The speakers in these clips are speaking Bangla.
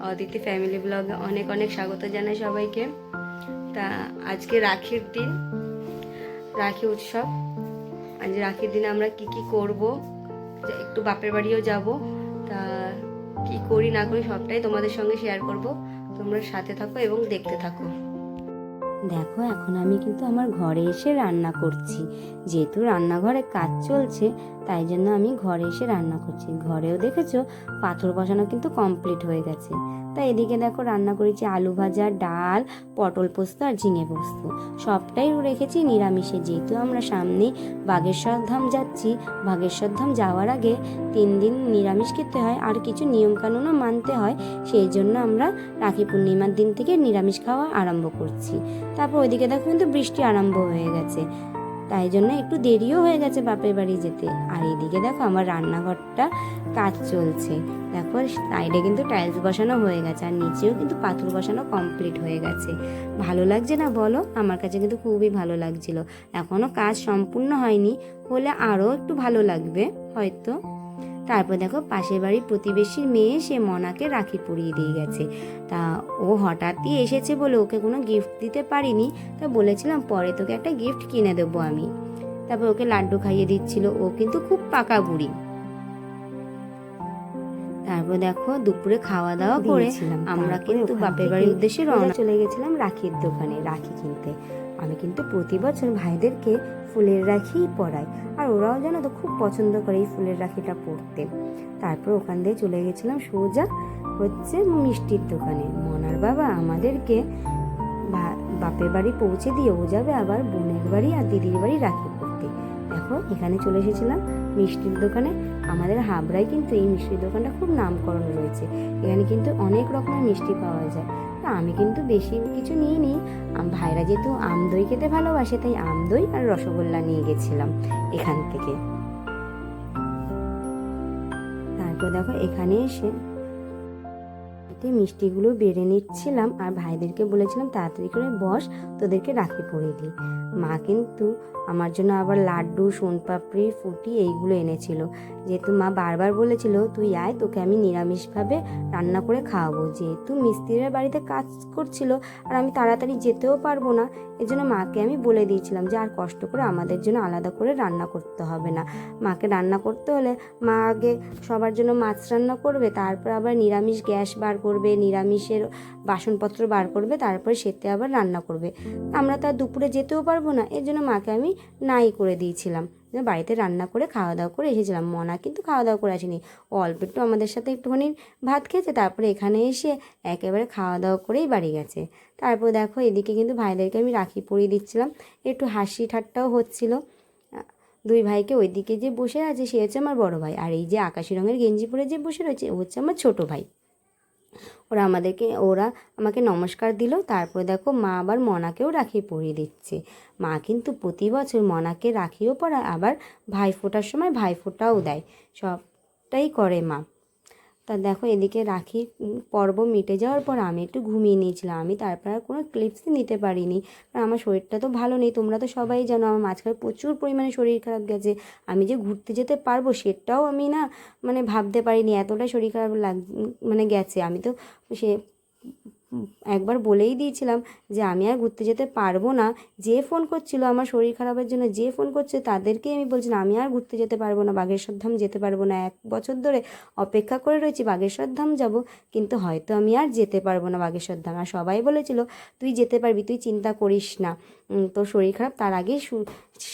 অদিতি ফ্যামিলি ব্লগে অনেক অনেক স্বাগত জানাই সবাইকে। তা আজকে রাখির দিন, রাখি উৎসব। আজ রাখির দিন আমরা কি কি করব একটু বাপের বাড়িও যাব। তা কি করি না করি সবটাই তোমাদের সঙ্গে শেয়ার করব। তোমরা সাথে থাকো এবং দেখতে থাকো। দেখো, এখন আমি কিন্তু আমার ঘরে এসে রান্না করছি। যেহেতু রান্নাঘরে কাজ চলছে, তাই জন্য আমি ঘরে এসে রান্না করছি। ঘরেও দেখেছ, পাথর বসানো কিন্তু কমপ্লিট হয়ে গেছে। তাই এদিকে দেখো রান্না করেছি আলু ভাজা, ডাল, পটল পোস্ত আর ঝিঙে পোস্ত। সবটাই রেখেছি নিরামিষে। যেহেতু আমরা সামনে বাগেশ্বর ধাম যাচ্ছি, বাগেশ্বর ধাম যাওয়ার আগে তিন দিন নিরামিষ খেতে হয় আর কিছু নিয়মকানুনও মানতে হয়, সেই জন্য আমরা রাখি পূর্ণিমার দিন থেকে নিরামিষ খাওয়া আরম্ভ করছি। তারপর ওইদিকে দেখো কিন্তু বৃষ্টি আরম্ভ হয়ে গেছে। তাই জন্য একটু দেরিও হয়ে গেছে বাপের বাড়ি যেতে। আর এদিকে দেখো আমার রান্নাঘরটা কাজ চলছে। দেখো সাইডে কিন্তু টাইলস বসানো হয়ে গেছে আর নিচেও কিন্তু পাথর বসানো কমপ্লিট হয়ে গেছে। ভালো লাগছে না বলো? আমার কাছে কিন্তু খুবই ভালো লাগছিল। এখনও কাজ সম্পূর্ণ হয়নি, হলে আরও একটু ভালো লাগবে, হয়তো। তারপর দেখো পাশের বাড়ির প্রতিবেশীর মেয়ে সে মনাকে রাখি পরিয়ে দিয়ে গেছে। তা ও হঠাৎই এসেছে বলে ওকে কোনো গিফট দিতে পারিনি। তা বলেছিলাম পরে তোকে একটা গিফট কিনে দেবো আমি। তারপর ওকে লাড্ডু খাইয়ে দিচ্ছিল। ও কিন্তু খুব পাকা বুড়ি। তারপর দেখো দুপুরে খাওয়া দাওয়া করে আমরা কিন্তু বাপের বাড়ির উদ্দেশ্যে রওনা চলে গেছিলাম রাখির দোকানে রাখি কিনতে। আমি কিন্তু প্রতি বছর ভাইদেরকে ফুলের রাখিই পরাই, আর ওরাও জানো তো খুব পছন্দ করে এই ফুলের রাখিটা পরতে। তারপর ওখান দিয়ে চলে গেছিলাম সোজা হচ্ছে মিষ্টির দোকানে। মনার বাবা আমাদেরকে বাপের বাড়ি পৌঁছে দিয়ে ও যাবে, আবার বোনের বাড়ি আর দিদির বাড়ি রাখি। দেখো, এখানে চলে এসেছিলাম মিষ্টির দোকানে। আমাদের হাবড়ায় কিন্তু এই মিষ্টির দোকানটা খুব নামকরণ রয়েছে। এখানে কিন্তু অনেক রকমের মিষ্টি পাওয়া যায়। তা আমি কিন্তু বেশি কিছু নিইনি। আম- ভাইরা যেহেতু আম দই খেতে ভালোবাসে, তাই আম দই আর রসগোল্লা নিয়ে গেছিলাম এখান থেকে। তারপর দেখো, এখানে এসে হাতে মিষ্টিগুলো বেড়ে নিচ্ছিলাম আর ভাইদেরকে বলেছিলাম, তাড়াতাড়ি করে বস, তোদেরকে রাখি পরে দিই। মা কিন্তু আমার জন্য আবার লাড্ডু, সোনপাপড়ি, ফুটি এইগুলো এনেছিল। যেহেতু মা বারবার বলেছিল, তুই আয়, তোকে আমি নিরামিষভাবে রান্না করে খাওয়াবো। যেহেতু মিস্ত্রিরা বাড়িতে কাজ করছিল, আর আমি তাড়াতাড়ি যেতেও পারব না জন্য মাকে আমি বলে দিয়েছিলাম যে আর কষ্ট করে আমাদের জন্য আলাদা করে রান্না করতে হবে না। মাকে রান্না করতে হলে মা আগে সবার জন্য মাছ রান্না করবে, তারপর আবার নিরামিষ গ্যাস বার করবে, নিরামিষের বাসনপত্র বার করবে, তারপরে সেতে আবার রান্না করবে। আমরা তো আর দুপুরে যেতেও পারব না, এর জন্য মাকে আমি নাই করে দিয়েছিলাম। বাড়িতে রান্না করে খাওয়া দাওয়া করে এসেছিলাম। মনা কিন্তু খাওয়া দাওয়া করে আসেনি। অল্প একটু আমাদের সাথে একটুখানি ভাত খেয়েছে, তারপরে এখানে এসে একেবারে খাওয়া দাওয়া করেই বাড়ি গেছে। তারপর দেখো এদিকে কিন্তু ভাইদেরকে আমি রাখি পরিয়ে দিচ্ছিলাম। একটু হাসি ঠাট্টাও হচ্ছিল। দুই ভাইকে ওইদিকে যে বসে আছে, সে হচ্ছে আমার বড় ভাই। আর এই যে আকাশি রঙের গেঞ্জি পরে যে বসে রয়েছে, ও হচ্ছে আমার ছোট ভাই। ওরা আমাদেরকে, ওরা আমাকে নমস্কার দিল, তারপরে দেখো মা আবার মনাকেও রাখি পরিয়ে দিচ্ছে। মা কিন্তু প্রতি বছর মনাকে রাখিও পরায়, আবার ভাই ফোটার সময় ভাই ফোঁটাও দেয়। সবটাই করে মা। তা দেখো এদিকে রাখি পর্ব মিটে যাওয়ার পর আমি একটু ঘুমিয়ে নিয়েছিলাম। আমি তারপর আর কোনো ক্লিপসই নিতে পারিনি। কারণ আমার শরীরটা তো ভালো নেই, তোমরা তো সবাই জানো আমার মাঝখানে প্রচুর পরিমাণে শরীর খারাপ গেছে। আমি যে ঘুরতে যেতে পারব সেটাও আমি না মানে ভাবতে পারিনি এতটা শরীর খারাপ লাগ মানে গেছে। আমি তো সে একবার বলেই দিয়েছিলাম যে আমি আর ঘুরতে যেতে পারব না। যে ফোন করছিল আমার শরীর খারাপের জন্য, যে ফোন করছে তাদেরকেই আমি বলছিলাম আমি আর ঘুরতে যেতে পারব না বাগেশ্বর ধাম যেতে পারব না। এক বছর ধরে অপেক্ষা করে রয়েছি বাগেশ্বর ধাম যাব, কিন্তু হয়তো আমি আর যেতে পারব না বাগেশ্বর ধাম আর সবাই বলেছিল, তুই যেতে পারবি, তুই চিন্তা করিস না। তোর শরীর খারাপ, তার আগেই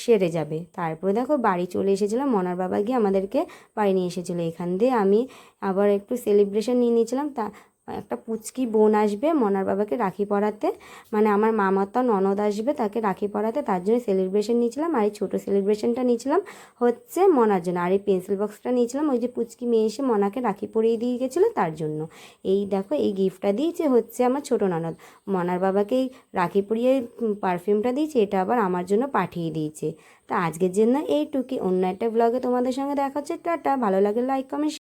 সেরে যাবে। তারপরে দেখো বাড়ি চলে এসেছিলাম, মনার বাবা গিয়ে আমাদেরকে বাড়ি নিয়ে এসেছিল। এখান দিয়ে আমি আবার একটু সেলিব্রেশন নিয়ে নিয়েছিলাম। তা একটা পুচকি বোন আসবে মনার বাবাকে রাখি পরাতে। মানে আমার মামাতা ননদ আসবে তাকে রাখি পরাতে, তার জন্য সেলিব্রেশন নিয়েছিলাম আর এই ছোটো সেলিব্রেশনটা নিয়েছিলাম হচ্ছে মনার জন্য। আর এই পেন্সিল বক্সটা নিয়েছিলাম, ওই যে পুচকি মেয়ে এসে মনাকে রাখি পরিয়ে দিয়ে গেছিল তার জন্য। এই দেখো, এই গিফটটা দিয়েছে হচ্ছে আমার ছোটো ননদ। মনার বাবাকে রাখি পরিয়ে পারফিউমটা দিয়েছে, এটা আবার আমার জন্য পাঠিয়ে দিয়েছে। তা আজকের জন্য এইটুকুই। অন্য একটা ব্লগে তোমাদের সঙ্গে দেখা হচ্ছে। টাটা। ভালো লাগে লাইক কমেন্ট